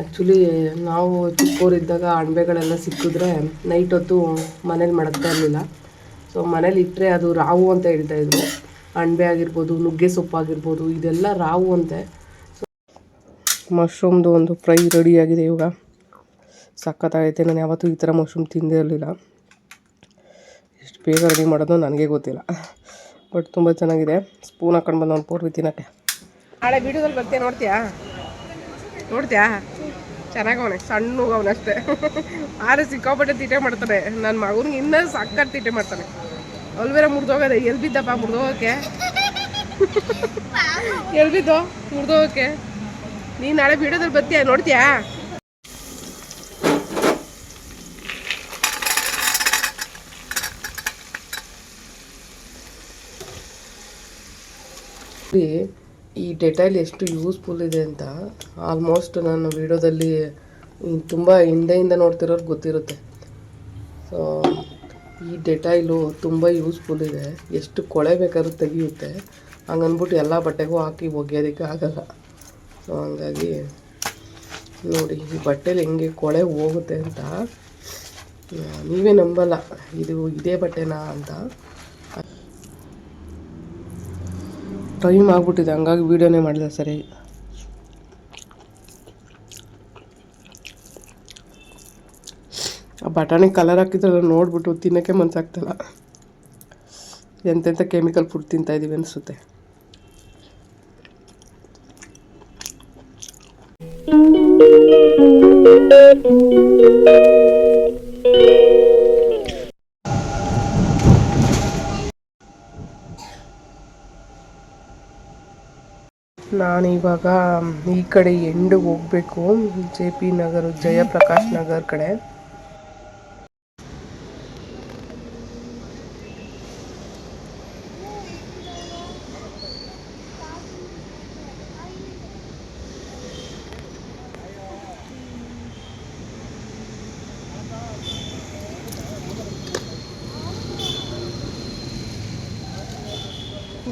Actually ನಾವು ಚಿಕ್ಕವರಿದ್ದಾಗ ಅಣಬೆಗಳೆಲ್ಲ ಸಿಕ್ಕಿದ್ರೆ ನೈಟ್ ಹೊತ್ತು ಮನೇಲಿ ಮಡಗ್ತಾ ಇರಲಿಲ್ಲ. ಸೊ ಮನೇಲಿ ಇಟ್ಟರೆ ಅದು ರಾವು ಅಂತ ಹೇಳ್ತಾ ಇದ್ರು. ಅಣಬೆ ಆಗಿರ್ಬೋದು, ನುಗ್ಗೆ ಸೊಪ್ಪು ಆಗಿರ್ಬೋದು, ಇದೆಲ್ಲ ರಾವು ಅಂತೆ. ಸೊ ಮಶ್ರೂಮ್ದು ಒಂದು ಫ್ರೈ ರೆಡಿಯಾಗಿದೆ ಇವಾಗ. ಸಖತ್ತಾಗೈತೆ ನಾನು ಯಾವತ್ತೂ ಈ ಥರ ಮಶ್ರೂಮ್ ತಿಂದೇ ಇರಲಿಲ್ಲ. ಎಷ್ಟು ಬೇಗ ರೆಡಿ ಮಾಡೋದು ನನಗೆ ಗೊತ್ತಿಲ್ಲ. ಬಟ್ ತುಂಬ ಚೆನ್ನಾಗಿದೆ. ಸ್ಪೂನ್ ಹಾಕೊಂಡು ಬಂದು ಒಂದು ಪೂರ್ವಿ ತಿನ್ನೋಕ್ಕೆ ನಾಳೆ ವಿಡಿಯೋದಲ್ಲಿ ಬರ್ತೀಯ, ನೋಡ್ತೀಯಾ? ನೋಡ್ತೀಯಾ? ಚೆನ್ನಾಗವನೆ ಸಣ್ಣ ಅವನಷ್ಟೇ ಆದ್ರೆ ಸಿಕ್ಕಾಪಟ್ಟೆ ತೀಟೆ ಮಾಡ್ತಾನೆ. ನನ್ನ ಮಗನಿಗೆ ಇನ್ನೂ ಸಕ್ಕತ್ ತೀಟೆ ಮಾಡ್ತಾನೆ. ಅಲ್ವೇರ ಮುರಿದೋಗದೆ? ಎಲ್ಲಿ ಬಿದ್ದಪ್ಪ ಮುರಿದೋಗಕ್ಕೆ? ಎಲ್ಲಿ ಬಿದ್ದೋ? ಮುರಿದೋಗಕ್ಕೆ. ನೀನು ನಾಳೆ ಬಿಡೋದ್ರಲ್ಲಿ ಬರ್ತೀಯ? ನೋಡ್ತೀಯಾ? ಈ ಡೆಟೈಲ್ ಎಷ್ಟು ಯೂಸ್ಫುಲ್ ಇದೆ ಅಂತ ಆಲ್ಮೋಸ್ಟ್ ನಾನು ವಿಡಿಯೋದಲ್ಲಿ ತುಂಬ ಹಿಂದೆಯಿಂದ ನೋಡ್ತಿರೋರು ಗೊತ್ತಿರುತ್ತೆ. ಸೊ ಈ ಡೆಟೈಲು ತುಂಬ ಯೂಸ್ಫುಲ್ ಇದೆ. ಎಷ್ಟು ಕೊಳೆ ಬೇಕಾದ್ರೂ ತೆಗೆಯುತ್ತೆ. ಹಂಗನ್ಬಿಟ್ಟು ಎಲ್ಲ ಬಟ್ಟೆಗೂ ಹಾಕಿ ಒಗೆಯೋದಕ್ಕೆ ಆಗಲ್ಲ. ಸೊ ಹಂಗಾಗಿ ನೋಡಿ, ಈ ಬಟ್ಟೆಲಿ ಹೆಂಗೆ ಕೊಳೆ ಹೋಗುತ್ತೆ ಅಂತ ನೀವೇ ನಂಬಲ್ಲ. ಇದು ಇದೇ ಬಟ್ಟೆನಾ ಅಂತ. ಟೈಮ್ ಆಗ್ಬಿಟ್ಟಿದೆ, ಹಂಗಾಗಿ ವೀಡಿಯೋನೇ ಮಾಡಿದೆ ಸರಿ. ಆ ಬಟಾಣಿ ಕಲರ್ ಹಾಕಿದ್ರೆ ನೋಡ್ಬಿಟ್ಟು ತಿನ್ನೋಕ್ಕೆ ಮನ್ಸಾಗ್ತಲ್ಲ. ಎಂತೆಂಥ ಕೆಮಿಕಲ್ ಫುಡ್ ತಿಂತಾ ಇದೀವಿ ಅನಿಸುತ್ತೆ. ನಾನಿವಾಗ ಈ ಕಡೆ ಎಂಡು ಹೋಗಬೇಕು ಜೆ ಪಿ ನಗರ ಜಯಪ್ರಕಾಶ್ ನಗರ್ ಕಡೆ.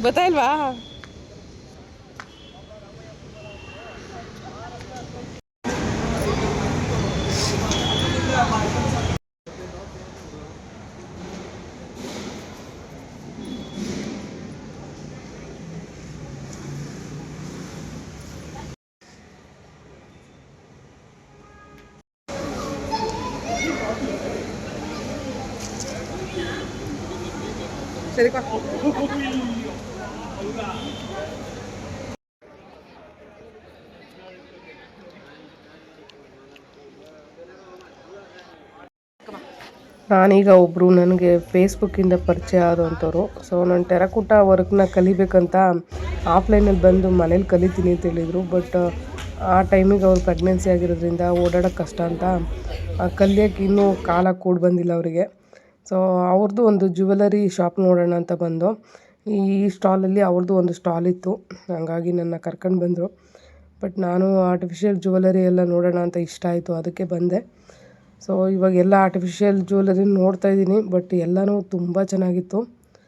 ಗೊತ್ತಾಯಿಲ್ವಾ? ನಾನೀಗ ಒಬ್ಬರು ನನಗೆ ಫೇಸ್ಬುಕ್ಕಿಂದ ಪರಿಚಯ ಆದಂಥವ್ರು ಸೊ ನಾನು ಟೆರಕುಟ ವರ್ಕ್ನ ಕಲಿಬೇಕಂತ ಆಫ್ಲೈನಲ್ಲಿ ಬಂದು ಮನೇಲಿ ಕಲಿತೀನಿ ಅಂತ ಹೇಳಿದರು. ಬಟ್ ಆ ಟೈಮಿಗೆ ಅವ್ರು ಪ್ರೆಗ್ನೆನ್ಸಿ ಆಗಿರೋದ್ರಿಂದ ಓಡಾಡೋಕ್ಕೆ ಕಷ್ಟ ಅಂತ ಕಲಿಯೋಕೆ ಇನ್ನೂ ಕಾಲ ಕೂಡಿ ಬಂದಿಲ್ಲ ಅವರಿಗೆ. ಸೊ ಅವ್ರದ್ದು ಒಂದು ಜ್ಯುವೆಲರಿ ಶಾಪ್ ನೋಡೋಣ ಅಂತ ಬಂದು, ಈ ಸ್ಟಾಲಲ್ಲಿ ಅವ್ರದ್ದು ಒಂದು ಸ್ಟಾಲ್ ಇತ್ತು. ಹಾಗಾಗಿ ನನ್ನ ಕರ್ಕೊಂಡು ಬಂದರು. ಬಟ್ ನಾನು ಆರ್ಟಿಫಿಷಿಯಲ್ ಜ್ಯುವೆಲರಿ ಎಲ್ಲ ನೋಡೋಣ ಅಂತ ಇಷ್ಟ ಆಯಿತು. ಅದಕ್ಕೆ ಬಂದೆ. ಸೊ ಇವಾಗ ಎಲ್ಲ ಆರ್ಟಿಫಿಷಿಯಲ್ ಜ್ಯುವೆಲರಿ ನೋಡ್ತಾ ಇದ್ದೀನಿ ಬಟ್ ಎಲ್ಲನೂ ತುಂಬ ಚೆನ್ನಾಗಿತ್ತು.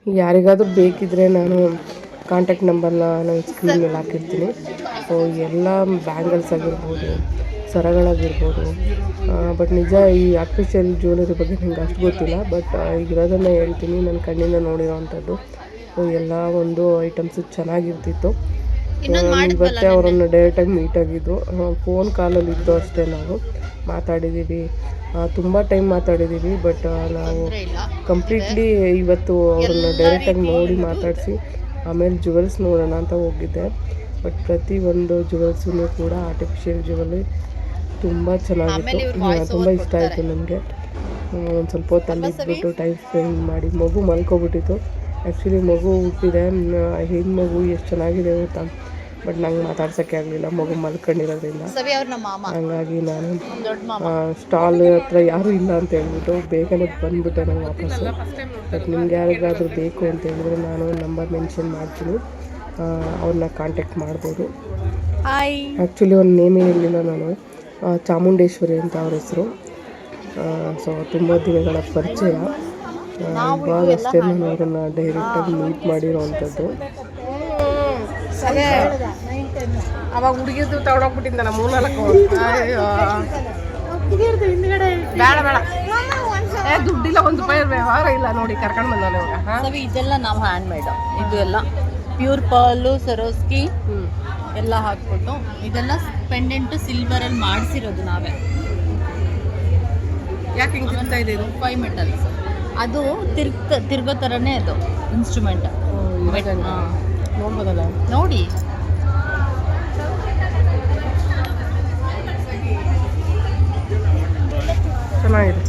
ಯಾರಿಗಾದರೂ ಬೇಕಿದ್ದರೆ ನಾನು ಕಾಂಟ್ಯಾಕ್ಟ್ ನಂಬರ್ನ ನಾನು ಸ್ಕ್ರೀನ್ ಮೇಲೆ ಹಾಕಿರ್ತೀನಿ. ಸೊ ಎಲ್ಲ ಬ್ಯಾಂಗಲ್ಸ್ ಆಗಿರ್ಬೋದು, ಸರಗಳಾಗಿರ್ಬೋದು ಬಟ್ ನಿಜ ಈ ಆರ್ಟಿಫಿಷಿಯಲ್ ಜ್ಯುವೆಲರಿ ಬಗ್ಗೆ ನನಗೆ ಅಷ್ಟು ಗೊತ್ತಿಲ್ಲ ಬಟ್ ಇರೋದನ್ನು ಹೇಳ್ತೀನಿ ನನ್ನ ಕಣ್ಣಿಂದ ನೋಡಿರೋ ಅಂಥದ್ದು. ಸೊ ಎಲ್ಲ ಒಂದು ಐಟಮ್ಸು ಚೆನ್ನಾಗಿರ್ತಿತ್ತು. ಇವತ್ತೇ ಅವರನ್ನು ಡೈರೆಕ್ಟಾಗಿ ಮೀಟ್ ಆಗಿದ್ದು. ಫೋನ್ ಕಾಲಲ್ಲಿ ಇದ್ದು ಅಷ್ಟೇ ನಾವು. ಮಾತಾಡಿದ್ದೀವಿ ತುಂಬ ಟೈಮ್ ಮಾತಾಡಿದ್ದೀವಿ ಬಟ್ ನಾವು ಕಂಪ್ಲೀಟ್ಲಿ ಇವತ್ತು ಅವ್ರನ್ನ ಡೈರೆಕ್ಟಾಗಿ ನೋಡಿ ಮಾತಾಡಿಸಿ ಆಮೇಲೆ ಜುವೆಲ್ಸ್ ನೋಡೋಣ ಅಂತ ಹೋಗಿದ್ದೆ. ಬಟ್ ಪ್ರತಿ ಒಂದು ಜುವೆಲ್ಸೂ ಕೂಡ ಆರ್ಟಿಫಿಷಿಯಲ್ ಜುವೆಲ್ರಿ ತುಂಬ ಚೆನ್ನಾಗಿತ್ತು. ತುಂಬ ಇಷ್ಟ ಆಯಿತು ನನಗೆ ಒಂದು ಸ್ವಲ್ಪ ಹೊತ್ತು ಅಲ್ಲಿದ್ಬಿಟ್ಟು ಟೈಮ್ ಸ್ಪೆಂಡ್ ಮಾಡಿ ಮಗು ಮಲ್ಕೊಬಿಟ್ಟಿತ್ತು. ಆ್ಯಕ್ಚುಲಿ ಮಗು ಹುಟ್ಟಿದೆ. ಹೆಣ್ಣು ಮಗು ಎಷ್ಟು ಚೆನ್ನಾಗಿದೆ ಗೊತ್ತಾ? ಬಟ್ ನಂಗೆ ಮಾತಾಡ್ಸೋಕ್ಕೆ ಆಗಲಿಲ್ಲ ಮಗು ಮಲ್ಕೊಂಡಿರೋದ್ರಿಂದ. ಹಂಗಾಗಿ ನಾನು ಸ್ಟಾಲ್ ಹತ್ರ ಯಾರೂ ಇಲ್ಲ ಅಂತ ಹೇಳ್ಬಿಟ್ಟು ಬೇಗನೆ ಬಂದ್ಬಿಟ್ಟೆ ನಾನು ವಾಪಸ್ಸು. ಬಟ್ ನಿಮ್ಗೆ ಯಾರಿಗಾದರೂ ಬೇಕು ಅಂತ ಹೇಳಿದ್ರೆ ನಾನು ನಂಬರ್ ಮೆನ್ಷನ್ ಮಾಡ್ತೀನಿ. ಅವ್ರನ್ನ ಕಾಂಟ್ಯಾಕ್ಟ್ ಮಾಡ್ಬೋದು. ಆ್ಯಕ್ಚುಲಿ ಒಂದು ನೇಮೇ ಇರಲಿಲ್ಲ ನಾನು. ಚಾಮುಂಡೇಶ್ವರಿ ಅಂತ ಅವ್ರ ಹೆಸರು. ಸೊ ತುಂಬ ದಿನಗಳ ಪರಿಚಯ. ಅಷ್ಟೇ ನಾನು ಅವ್ರನ್ನ ಡೈರೆಕ್ಟಾಗಿ ಮೀಟ್ ಮಾಡಿರೋ ಅಂಥದ್ದು ಅವಾಗ ಹುಡುಗಿದ್ದು ತಗೊಂಡೋಗ್ಬಿಟ್ಟಿದ್ದಾನ ನಮ್ಮ ಅಯ್ಯೋ. ಬೇಡ ಬೇಡ. ಏ ದುಡ್ಡಿಲ್ಲ ಒಂದು ರೂಪಾಯಿ ವ್ಯವಹಾರ ಇಲ್ಲ ನೋಡಿ ಕರ್ಕೊಂಡು ಬಂದವಲ್ಲ ಇವಾಗ. ಇದೆಲ್ಲ ನಾವು ಹ್ಯಾಂಡ್ ಮೇಡ್ ಇದು ಎಲ್ಲ ಪ್ಯೂರ್ ಪರ್ಲು ಸರೋಸ್ಕಿ ಎಲ್ಲ ಹಾಕ್ಬಿಟ್ಟು ಇದೆಲ್ಲ ಪೆಂಡೆಂಟ್ ಸಿಲ್ವರ್ ಅಲ್ಲಿ ಮಾಡಿಸಿರೋದು ನಾವೇ. ಯಾಕೆ ಹಿಂಗೆ ಇದೆ ಇದು? ಮೆಟಲ್ಸ್ ಅದು ತಿರ್ಗ ತಿರ್ಗೋ ಥರನೇ ಅದು ಇನ್ಸ್ಟ್ರೂಮೆಂಟ್ ನೋಡ್ಬೋದಲ್ಲ? ನೋಡಿ. ಚೆನ್ನಾಗಿದೆ.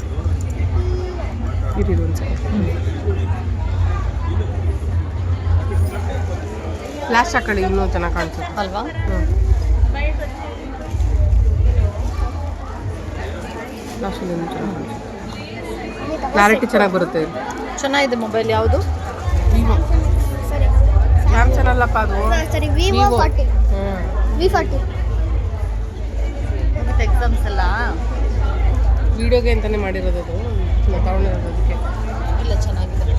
ಇರಿದು ಒಂದು ಫ್ಲಾಶ್ ಹಾಕೊಳ್ಳಿ ಇನ್ನೂ ಚೆನ್ನಾಗಿ ಕಾಣಿಸುತ್ತೆ. ಅಲ್ವಾ? ಹ್ಞೂ ಫ್ಲಾಶಲ್ಲಿ ಇನ್ನೂ ಚೆನ್ನಾಗಿ ಕಾಣಿಸುತ್ತೆ. ಕ್ಲಾರಿಟಿ ಚೆನ್ನಾಗಿ ಬರುತ್ತೆ. ಚೆನ್ನಾಗಿದೆ ಮೊಬೈಲ್ ಯಾವುದು? ಸ್ಯಾಮ್ಸಂಗ್ ಅಲ್ಲಪ್ಪ ಅದು. ಸರಿ ವಿವೋ. ಫಾರ್ಟಿ ಹ್ಞೂ ವಿ ಫಾರ್ಟಿ ಮತ್ತು ಎಕ್ಸಾಮ್ಸ್ ಎಲ್ಲ ವಿಡಿಯೋಗೆ ಅಂತಲೇ ಮಾಡಿರೋದು ಅದು. ತಗೊಂಡಿರೋದು ಅದಕ್ಕೆ. ಇಲ್ಲ ಚೆನ್ನಾಗಿದೆ.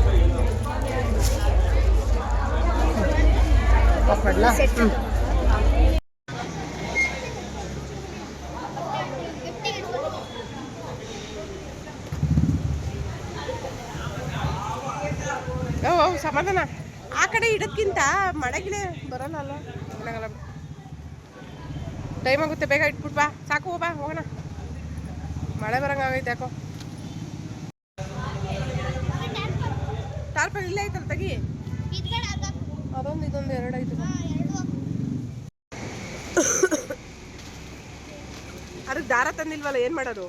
ಆಫ್ ಮಾಡಲಾ? ಹ್ಞೂ ಸಮಾಧಾನ. ಮಳೆಗಿಳೆ ಬರಲ್ಲ. ಅಲ್ಲ ಟೈಮ್ ಆಗುತ್ತೆ, ಬೇಗ ಇಟ್ಬಿಟ್ಟು ಬಾ. ಸಾಕು, ಬಾ, ಹೋಗೋಣ. ಮಳೆ ಬರಂಗಾಗೈತೆ ಯಾಕೋ. ಟಾರ್ಪಲ್ ಇಲ್ಲೇ ಐತಲ್ಲ, ತೆಗಿ? ಅದೊಂದು, ಇದೊಂದು ಎರಡು ಐತೆ. ಅದಕ್ಕೆ ದಾರ ತಂದಿಲ್ವಲ್ಲ, ಏನು ಮಾಡೋದು?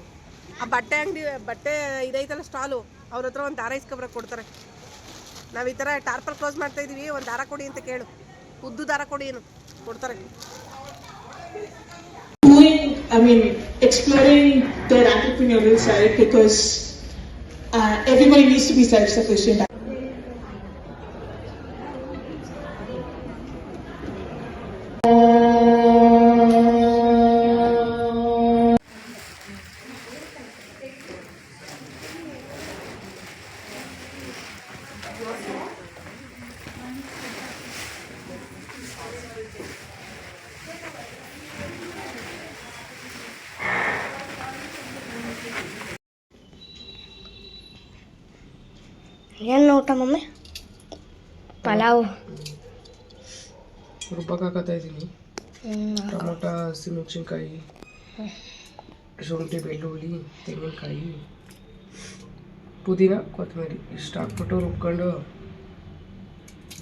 ಆ ಬಟ್ಟೆ ಅಂಗಡಿ, ಬಟ್ಟೆ ಇದೈತಲ್ಲ, ಸ್ಟಾಲು. ಅವ್ರ ಹತ್ರ ಒಂದು ದಾರ ಇಸ್ಕೊಬ್ರಕ್ಕೆ ಕೊಡ್ತಾರೆ. ನಾವು ಈ ಥರ ಟಾರ್ಪಲ್ ಕ್ಲೋಸ್ ಮಾಡ್ತಾ ಇದ್ದೀವಿ ಒಂದು ದಾರ ಕೊಡಿ ಅಂತ ಕೇಳು ಉದ್ದು ದಾರ ಕೊಡಿ ಏನು ಕೊಡ್ತಾರೆ I mean, exploring their entrepreneurial side because uh, everybody needs to be self-sufficient. Pulao. ರುಬ್ಬಕ್ಕೆ ಹಾಕತ್ತಾ ಇದ್ದೀನಿ ಟೊಮೊಟೊ ಹಸಿಮೆಣಸಿನ್ಕಾಯಿ ಶುಂಠಿ ಬೆಳ್ಳುಳ್ಳಿ ತೆಂಗಿನಕಾಯಿ. ಪುದೀನ ಕೊತ್ತಂಬರಿ ಇಷ್ಟು ಹಾಕ್ಬಿಟ್ಟು ರುಬ್ಕೊಂಡು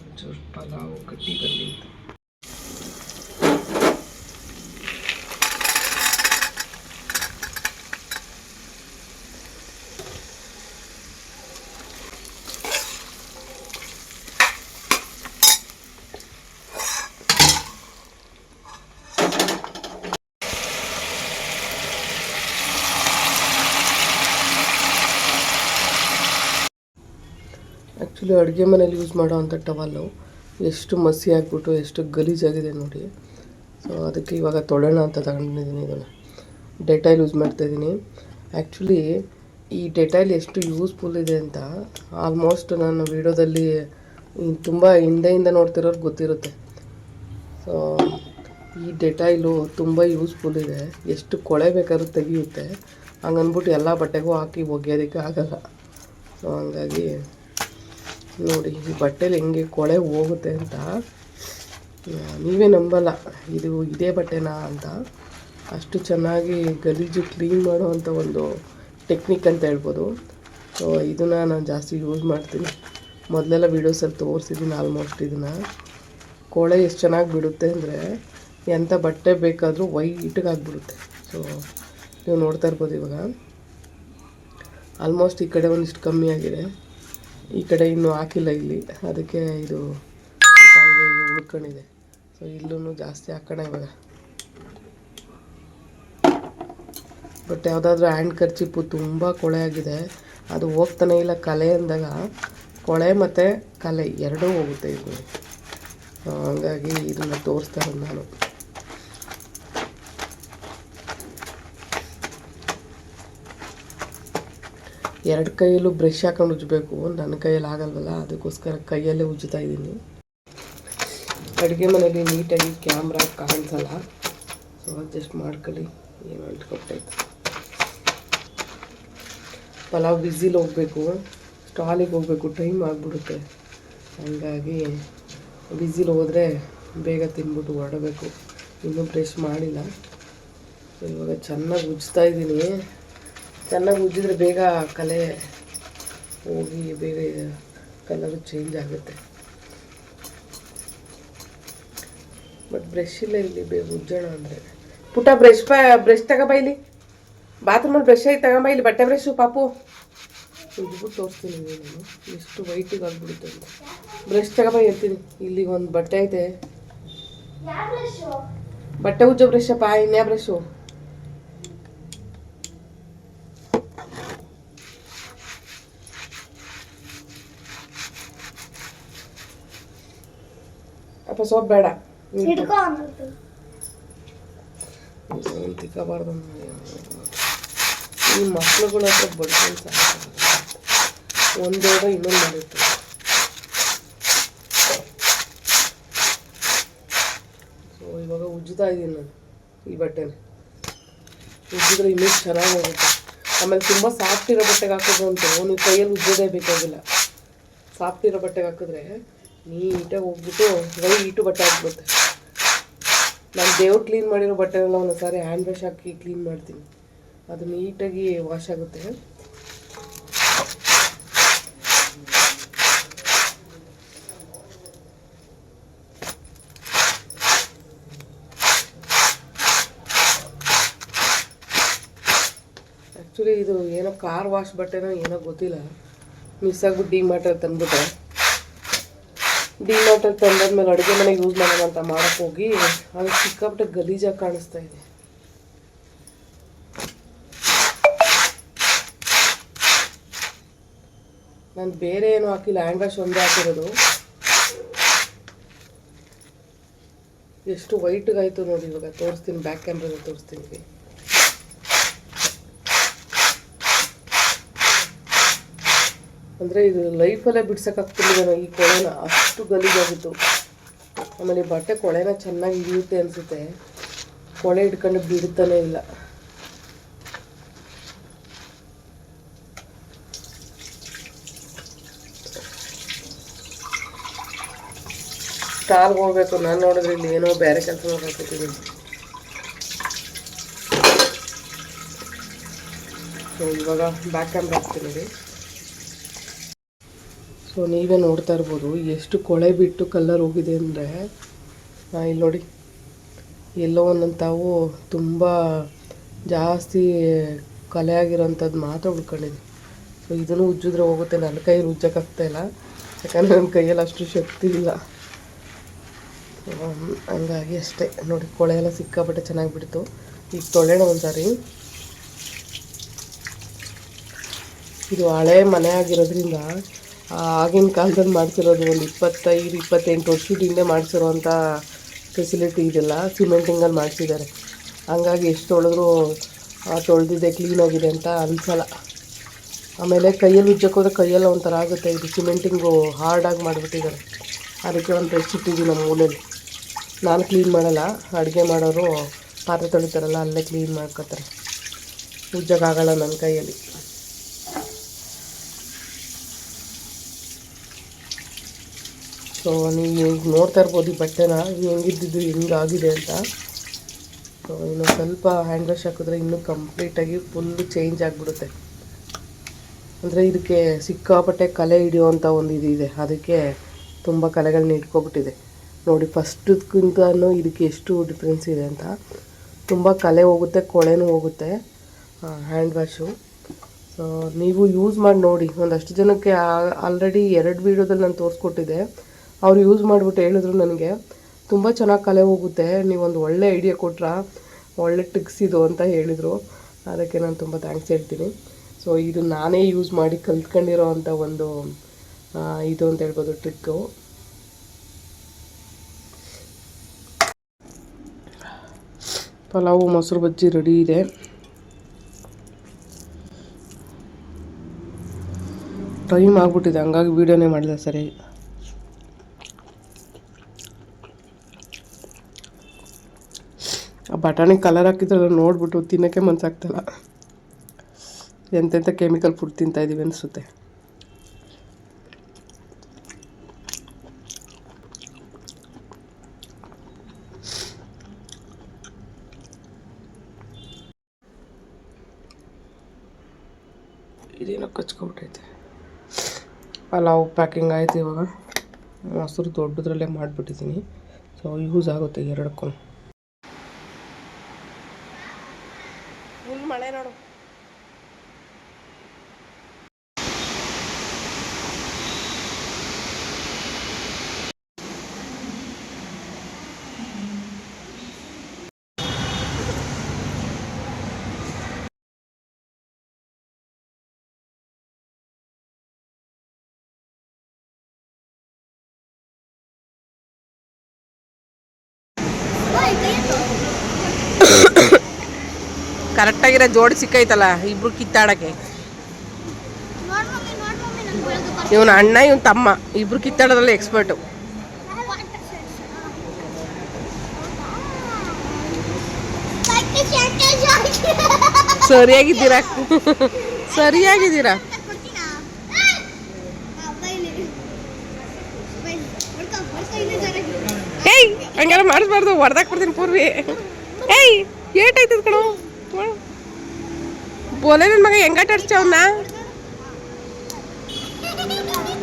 ಒಂಚೂರು ಪಲಾವು ಕಟ್ಟಿ ಬರಲಿ ಅಂತ ಆ್ಯಕ್ಚುಲಿ ಅಡುಗೆ ಮನೇಲಿ ಯೂಸ್ ಮಾಡೋ ಅಂಥ ಟವಲ್ಲು ಎಷ್ಟು ಮಸಿ ಆಗಿಬಿಟ್ಟು ಎಷ್ಟು ಗಲೀಜಾಗಿದೆ ನೋಡಿ. ಸೊ ಅದಕ್ಕೆ ಇವಾಗ ತೊಳೆಯೋಣ ಅಂತ ತಗೊಂಡಿದ್ದೀನಿ ಇದನ್ನು. ಡೆಟೈಲ್ ಯೂಸ್ ಮಾಡ್ತಾಯಿದ್ದೀನಿ. ಆ್ಯಕ್ಚುಲಿ ಈ ಡೆಟೈಲ್ ಎಷ್ಟು ಯೂಸ್ಫುಲ್ ಇದೆ ಅಂತ ಆಲ್ಮೋಸ್ಟ್ ನಾನು ವೀಡಿಯೋದಲ್ಲಿ ತುಂಬ ಹಿಂದೆಯಿಂದ ನೋಡ್ತಿರೋರು ಗೊತ್ತಿರುತ್ತೆ. ಸೊ ಈ ಡೆಟೈಲು ತುಂಬ ಯೂಸ್ಫುಲ್ ಇದೆ. ಎಷ್ಟು ಕೊಳೆ ಬೇಕಾದ್ರೂ ತೆಗೆಯುತ್ತೆ. ಹಂಗನ್ಬಿಟ್ಟು ಎಲ್ಲ ಬಟ್ಟೆಗೂ ಹಾಕಿ ಒಗೆಯೋದಕ್ಕೆ ಆಗಲ್ಲ. ಸೊ ಹಂಗಾಗಿ ನೋಡಿ, ಈ ಬಟ್ಟೆಲಿ ಹೆಂಗೆ ಕೊಳೆ ಹೋಗುತ್ತೆ ಅಂತ. ನೀವೇ ನಂಬಲ್ಲ. ಇದು ಇದೇ ಬಟ್ಟೆನಾ ಅಂತ. ಅಷ್ಟು ಚೆನ್ನಾಗಿ ಗಲೀಜು ಕ್ಲೀನ್ ಮಾಡುವಂಥ ಒಂದು ಟೆಕ್ನಿಕ್ ಅಂತ ಹೇಳ್ಬೋದು. ಸೊ ಇದನ್ನು ನಾನು ಜಾಸ್ತಿ ಯೂಸ್ ಮಾಡ್ತೀನಿ. ಮೊದಲೆಲ್ಲ ವೀಡಿಯೋಸಲ್ಲಿ ತೋರಿಸಿದ್ದೀನಿ ಆಲ್ಮೋಸ್ಟ್ ಇದನ್ನು. ಕೊಳೆ ಎಷ್ಟು ಚೆನ್ನಾಗಿ ಬಿಡುತ್ತೆ ಅಂದರೆ, ಎಂಥ ಬಟ್ಟೆ ಬೇಕಾದರೂ ವೈಟ್ಗೆ ಆಗಿಬಿಡುತ್ತೆ. ಸೊ ನೀವು ನೋಡ್ತಾ ಇರ್ಬೋದು ಇವಾಗ. ಆಲ್ಮೋಸ್ಟ್ ಈ ಕಡೆ ಒಂದಿಷ್ಟು ಕಮ್ಮಿ ಆಗಿದೆ. ಈ ಕಡೆ ಇನ್ನೂ ಹಾಕಿಲ್ಲ ಇಲ್ಲಿ. ಅದಕ್ಕೆ ಇದು ಉಳ್ಕೊಂಡಿದೆ. ಸೊ ಇಲ್ಲೂ ಜಾಸ್ತಿ ಹಾಕೋಣ ಇವಾಗ. ಬಟ್ ಯಾವುದಾದ್ರೂ ಹ್ಯಾಂಡ್ ಕರ್ಚಿಪ್ಪು ತುಂಬ ಕೊಳೆ ಆಗಿದೆ. ಅದು ಹೋಗ್ತಾನೆ ಇಲ್ಲ ಕಲೆ ಅಂದಾಗ. ಕೊಳೆ ಮತ್ತು ಕಲೆ ಎರಡೂ ಹೋಗುತ್ತೆ ಇದು ಹಂಗಾಗಿ ಇದನ್ನು ತೋರಿಸ್ತಾರೆ ನಾನು. ಎರಡು ಕೈಯಲ್ಲೂ ಬ್ರಷ್ ಹಾಕೊಂಡು ಉಜ್ಜಬೇಕು ನನ್ನ ಕೈಯಲ್ಲಿ ಆಗಲ್ವಲ್ಲ, ಅದಕ್ಕೋಸ್ಕರ ಕೈಯಲ್ಲೇ ಉಜ್ಜುತ್ತಾ ಇದ್ದೀನಿ. ಅಡುಗೆ ಮನೆಯಲ್ಲಿ ನೀಟಾಗಿ ಕ್ಯಾಮ್ರಾ ಕಾಣಿಸಲ್ಲ. ಸೊ ಅಡ್ಜಸ್ಟ್ ಮಾಡ್ಕೊಳ್ಳಿ. ಏನು ಅಂಟ್ಕೊಟ್ಟೈತೆ ಪಲಾವ್ ಬಿಸಿಲಿ ಹೋಗಬೇಕು. ಸ್ಟಾಲಿಗೆ ಹೋಗಬೇಕು. ಟೈಮ್ ಆಗಿಬಿಡುತ್ತೆ. ಹಂಗಾಗಿ ಬಿಸಿಲಿ ಹೋದರೆ ಬೇಗ ತಿಂದ್ಬಿಟ್ಟು ಹೊರಡಬೇಕು. ಇನ್ನೂ ಬ್ರಷ್ ಮಾಡಿಲ್ಲ. ಇವಾಗ ಚೆನ್ನಾಗಿ ಉಜ್ತಾ ಇದ್ದೀನಿ. ಚೆನ್ನಾಗಿ ಉಜ್ಜಿದ್ರೆ ಬೇಗ ಕಲೆ ಹೋಗಿ ಬೇಗ ಕಲರು ಚೇಂಜ್ ಆಗುತ್ತೆ. ಬಟ್ ಬ್ರಷ್ ಇಲ್ಲ ಇಲ್ಲಿ ಬೇಗ ಉಜ್ಜೋಣ ಅಂದರೆ. ಪುಟ್ಟ ಬ್ರಷ್ ಬ ಬ್ರಷ್ ತಗೊಂಬ ಇಲ್ಲಿ. ಬಾತ್ರೂಮಲ್ಲಿ ಬ್ರಷ್ ಐತೆ ತಗೊಂಬ ಇಲ್ಲಿ ಬಟ್ಟೆ ಬ್ರಷು ಪಾಪು. ಉಜ್ಬಿಟ್ಟು ತೋರಿಸ್ತೀನಿ ನಾನು. ಎಷ್ಟು ವೈಟಿಗೆ ಆಗ್ಬಿಡುತ್ತೆ ಅಂತ. ಬ್ರಷ್ ತಗೊಂಬ ಹೇಳ್ತೀನಿ. ಇಲ್ಲಿಗೆ ಒಂದು ಬಟ್ಟೆ ಐತೆ. ಬಟ್ಟೆ ಉಜ್ಜೋ ಬ್ರಷಪ್ಪ ಇನ್ಯಾ ಬ್ರಷು ಅಪ್ಪ ಸೋಪ್ ಬೇಡ. ಹಿಡ್ಕೋ ತಿಕ್ಕಬಾರ್ದು ಈ ಮಕ್ಳುಗಳ ಹತ್ರ ಬಡ್ಕೊಂಡು ಸಾಕು ಒಂದೇಡ ಇನ್ನೊಂದು ಮಾಡಿರ್ತಾರೆ ಸೊ ಇವಾಗ ಉಜ್ಜುತ್ತಾ ಇದ್ದೀನಿ ನಾನು ಈ ಬಟ್ಟೆನ. ಉಜ್ಜಿದ್ರೆ ಇನ್ನೂ ಚೆನ್ನಾಗಿ ಹೋಗುತ್ತೆ. ಆಮೇಲೆ ತುಂಬ ಸಾಫ್ಟ್ ಇರೋ ಬಟ್ಟೆಗೆ ಹಾಕಿದ್ರು ಅಂತ. ನೀವು ಕೈಯಲ್ಲಿ ಉಜ್ಜೋದೇ ಬೇಕಾಗಿಲ್ಲ. ಸಾಫ್ಟ್ ಇರೋ ಬಟ್ಟೆಗೆ ಹಾಕಿದ್ರೆ ನೀಟಾಗಿ ಹೋಗ್ಬಿಟ್ಟು ವೈಟು ಬಟ್ಟೆ ಹಾಕ್ಬಿಡುತ್ತೆ. ನಾನು ದೇವ್ರು ಕ್ಲೀನ್ ಮಾಡಿರೋ ಬಟ್ಟೆನೆಲ್ಲ ಒಂದೊಂದು ಸಾರಿ ಹ್ಯಾಂಡ್ ವಾಶ್ ಹಾಕಿ ಕ್ಲೀನ್ ಮಾಡ್ತೀನಿ. ಅದು ನೀಟಾಗಿ ವಾಶ್ ಆಗುತ್ತೆ. ಆ್ಯಕ್ಚುಲಿ ಇದು ಏನೋ ಕಾರ್ ವಾಶ್ ಬಟ್ಟೆನೋ ಏನೋ ಗೊತ್ತಿಲ್ಲ. ಮಿಸ್ ಆಗ್ಬಿಟ್ಟು ಡಿ ಮಾರ್ಟಲ್ಲಿ ತಂದ್ಬಿಟ್ಟೆ. ಡಿ ಮಾರ್ಟಲ್ಲಿ ತಂದಾದ್ಮೇಲೆ ಅಡುಗೆ ಮನೆಗೆ ಯೂಸ್ ಮಾಡೋಣ ಅಂತ ಮಾಡಕ್ಕೆ ಹೋಗಿ ಅದು ಸಿಕ್ಕಾಪಟ್ಟೆ ಗಲೀಜಾಗಿ ಕಾಣಿಸ್ತಾ ಇದೆ. ನಾನು ಬೇರೆ ಏನು ಹಾಕಿಲ್ಲ ಹ್ಯಾಂಡ್ ವಾಶ್ ಒಂದೇ ಹಾಕಿರೋದು. ಎಷ್ಟು ವೈಟ್ಗಾಯಿತು ನೋಡಿ ಇವಾಗ, ತೋರಿಸ್ತೀನಿ ಬ್ಯಾಕ್ ಕ್ಯಾಮ್ರಲ್ಲಿ ತೋರಿಸ್ತೀನಿ. ಅಂದರೆ ಇದು ಲೈಫಲ್ಲೇ ಬಿಡ್ಸೋಕ್ಕಾಗ್ತಿರ್ಲಿಲ್ಲ ಈ ಕೊಳೆನ. ಅಷ್ಟು ಗಲೀಜಾಗಿತ್ತು. ಆಮೇಲೆ ಈ ಬಟ್ಟೆ ಕೊಳೆನ ಚೆನ್ನಾಗಿ ಹಿಡಿಯುತ್ತೆ ಅನಿಸುತ್ತೆ. ಕೊಳೆ ಹಿಡ್ಕೊಂಡು ಬಿಡ್ತಾನೇ ಇಲ್ಲ. ಸ್ಟಾಲ್ಗೆ ಹೋಗ್ಬೇಕು. ನಾನು ನೋಡಿದ್ರೆ ಇಲ್ಲಿ ಏನೋ ಬೇರೆ ಕೆಲಸ ಮಾಡ್ಕೊತಿದ್ದೀನಿ ಸೊ ಇವಾಗ ಬ್ಯಾಕ್ ಕ್ಯಾಮ್ರಾ ಹಾಕ್ತೀನಿ. ಸೊ ನೀವೇ ನೋಡ್ತಾ ಇರ್ಬೋದು. ಎಷ್ಟು ಕೊಳೆ ಬಿಟ್ಟು ಕಲ್ಲರ್ ಹೋಗಿದೆ ಅಂದರೆ ಇಲ್ಲಿ ನೋಡಿ. ಎಲ್ಲೋ ತಾವು ತುಂಬ ಜಾಸ್ತಿ ಕಲೆ ಆಗಿರೋಂಥದ್ದು ಮಾತ್ರ ಉಳ್ಕೊಂಡಿದೆ. ಸೊ ಇದನ್ನು ಉಜ್ಜಿದ್ರೆ ಹೋಗುತ್ತೆ. ನನ್ನ ರುಜ್ಜಕ್ಕಾಗ್ತಾ ಇಲ್ಲ. ಯಾಕಂದರೆ ನನ್ನ ಕೈಯಲ್ಲಿ ಅಷ್ಟು ಶಕ್ತಿ ಇಲ್ಲ. ಹಂಗಾಗಿ ಅಷ್ಟೇ. ನೋಡಿ, ಕೊಳೆ ಎಲ್ಲ ಸಿಕ್ಕಾಪಟ್ಟೆ ಚೆನ್ನಾಗಿ ಬಿಡ್ತು. ಈಗ ತೊಳೆಣ ಒಂದ್ಸಾರಿ. ಇದು ಹಳೆ ಮನೆ ಆಗಿರೋದ್ರಿಂದ ಆಗಿನ ಕಾಲದಲ್ಲಿ ಮಾಡಿಸಿರೋದು ಒಂದು ಇಪ್ಪತ್ತೈದು, ಇಪ್ಪತ್ತೆಂಟು ವರ್ಷದ ಹಿಂದೆ ಮಾಡಿಸಿರೋವಂಥ ಫೆಸಿಲಿಟಿ ಇದೆಲ್ಲ ಸಿಮೆಂಟಿಂಗಲ್ಲಿ ಮಾಡಿಸಿದ್ದಾರೆ. ಹಂಗಾಗಿ ಎಷ್ಟು ತೊಳೆದ್ರೂ ತೊಳೆದಿದೆ ಕ್ಲೀನಾಗಿದೆ ಅಂತ ಅನಿಸಲ್ಲ. ಆಮೇಲೆ ಕೈಯಲ್ಲಿ ಉಜ್ಜಕ್ಕೋದ್ರೆ ಕೈಯೆಲ್ಲ ಒಂಥರ ಆಗುತ್ತೆ, ಇದು ಸಿಮೆಂಟಿಂಗು ಹಾರ್ಡಾಗಿ ಮಾಡಿಬಿಟ್ಟಿದ್ದಾರೆ. ಅದಕ್ಕೆ ಒಂದು ಟೆಸ್ಟ್ ಇಟ್ಟಿದ್ದೀವಿ ನಮ್ಮ ಮೂಲೆಯಲ್ಲಿ ನಾನು ಕ್ಲೀನ್ ಮಾಡಲ್ಲ, ಅಡುಗೆ ಮಾಡೋರು ಪಾತ್ರೆ ತೊಳಿತಾರಲ್ಲ, ಅಲ್ಲೇ ಕ್ಲೀನ್ ಮಾಡ್ಕೊತಾರೆ. ಉಜ್ಜಕ್ಕಾಗಲ್ಲ ನನ್ನ ಕೈಯಲ್ಲಿ. ಸೊ ನೀವು ನೋಡ್ತಾ ಇರ್ಬೋದು ಈ ಬಟ್ಟೆನ. ಹೆಂಗಿದ್ದಿದ್ದು ಹೆಂಗಾಗಿದೆ ಅಂತ. ಸೊ ಇನ್ನು ಸ್ವಲ್ಪ ಹ್ಯಾಂಡ್ ವಾಶ್ ಹಾಕಿದ್ರೆ ಇನ್ನೂ ಕಂಪ್ಲೀಟಾಗಿ ಫುಲ್ಲು ಚೇಂಜ್ ಆಗಿಬಿಡುತ್ತೆ. ಅಂದರೆ ಇದಕ್ಕೆ ಸಿಕ್ಕಾಪಟ್ಟೆ ಕಲೆ ಹಿಡಿಯುವಂಥ ಒಂದು ಇದು ಇದೆ. ಅದಕ್ಕೆ ತುಂಬ ಕಲೆಗಳನ್ನ ಇಟ್ಕೊಬಿಟ್ಟಿದೆ. ನೋಡಿ ಫಸ್ಟ್ಗಿಂತ ಇದಕ್ಕೆ ಎಷ್ಟು ಡಿಫ್ರೆನ್ಸ್ ಇದೆ ಅಂತ. ತುಂಬ ಕಲೆ ಹೋಗುತ್ತೆ, ಕೊಳೆನೂ ಹೋಗುತ್ತೆ ಹ್ಯಾಂಡ್ ವಾಶು ಸೊ ನೀವು ಯೂಸ್ ಮಾಡಿ ನೋಡಿ. ಒಂದಷ್ಟು ಜನಕ್ಕೆ ಆಲ್ರೆಡಿ ಎರಡು ವೀಡಿಯೋದಲ್ಲಿ ನಾನು ತೋರಿಸ್ಕೊಟ್ಟಿದ್ದೆ. ಅವ್ರು ಯೂಸ್ ಮಾಡಿಬಿಟ್ಟು ಹೇಳಿದ್ರು ನನಗೆ, ತುಂಬ ಚೆನ್ನಾಗಿ ಕಲೆ ಹೋಗುತ್ತೆ, ನೀವೊಂದು ಒಳ್ಳೆ ಐಡಿಯಾ ಕೊಟ್ರ, ಒಳ್ಳೆ ಟ್ರಿಕ್ಸ್ ಇದು ಅಂತ ಹೇಳಿದರು. ಅದಕ್ಕೆ ನಾನು ತುಂಬ ಥ್ಯಾಂಕ್ಸ್ ಹೇಳ್ತೀನಿ. ಸೊ ಇದು ನಾನೇ ಯೂಸ್ ಮಾಡಿ ಕಲ್ತ್ಕೊಂಡಿರೋ ಅಂಥ ಒಂದು ಇದು ಅಂತ ಹೇಳ್ಬೋದು ಟ್ರಿಕ್ಕು ಪಲಾವು, ಮೊಸರು ಬಜ್ಜಿ ರೆಡಿ ಇದೆ. ಟೈಮ್ ಆಗ್ಬಿಟ್ಟಿದೆ ಹಂಗಾಗಿ ವೀಡಿಯೋನೇ ಮಾಡಿದೆ ಸರಿ. ಬಟಾಣಿ ಕಲರ್ ಹಾಕಿದ್ರಲ್ಲ ನೋಡ್ಬಿಟ್ಟು ತಿನ್ನೋಕ್ಕೆ ಮನ್ಸಾಗ್ತಲ್ಲ. ಎಂತೆಂಥ ಕೆಮಿಕಲ್ ಫುಡ್ ತಿಂತಾ ಇದೀವಿ ಅನಿಸುತ್ತೆ. ಇದೇನೋ ಕಚ್ಕೊಬಿಟ್ಟೈತೆ. ಪಲಾವ್ ಪ್ಯಾಕಿಂಗ್ ಆಯ್ತು ಇವಾಗ. ಮೊಸರು ದೊಡ್ಡದ್ರಲ್ಲೇ ಮಾಡಿಬಿಟ್ಟಿದ್ದೀನಿ. ಸೊ ಯೂಸ್ ಆಗುತ್ತೆ ಎರಡಕ್ಕೂ ಫುಲ್ ಮಳೆ ನೋಡು ಕರೆಕ್ಟಾಗಿರೋ ಜೋಡಿ ಸಿಕ್ಕೈತಲ್ಲ, ಇಬ್ರು ಕಿತ್ತಾಡಕ್ಕೆ. ಇವನ ಅಣ್ಣ, ಇವನ್ ತಮ್ಮ, ಇಬ್ರು ಕಿತ್ತಾಡೋದ್ರಲ್ಲಿ ಎಕ್ಸ್ಪರ್ಟು ಸರಿಯಾಗಿದ್ದೀರಾ? ಸರಿಯಾಗಿದ್ದೀರಾ? ಏಯ್ ಹಂಗಾರ ಮಾಡಿಸ್ಬಾರ್ದು ಹೊಡೆದಾಕ್ ಬಿಡ್ತೀನಿ ಪೂರ್ವಿ. ಏಯ್, ಏಟಾಯ್ತದ ಕಣೋ. ಬೋಲೆ ನನ್ನ ಮಗ ಹೆಂಗ ಆಡ್ಸ್ತ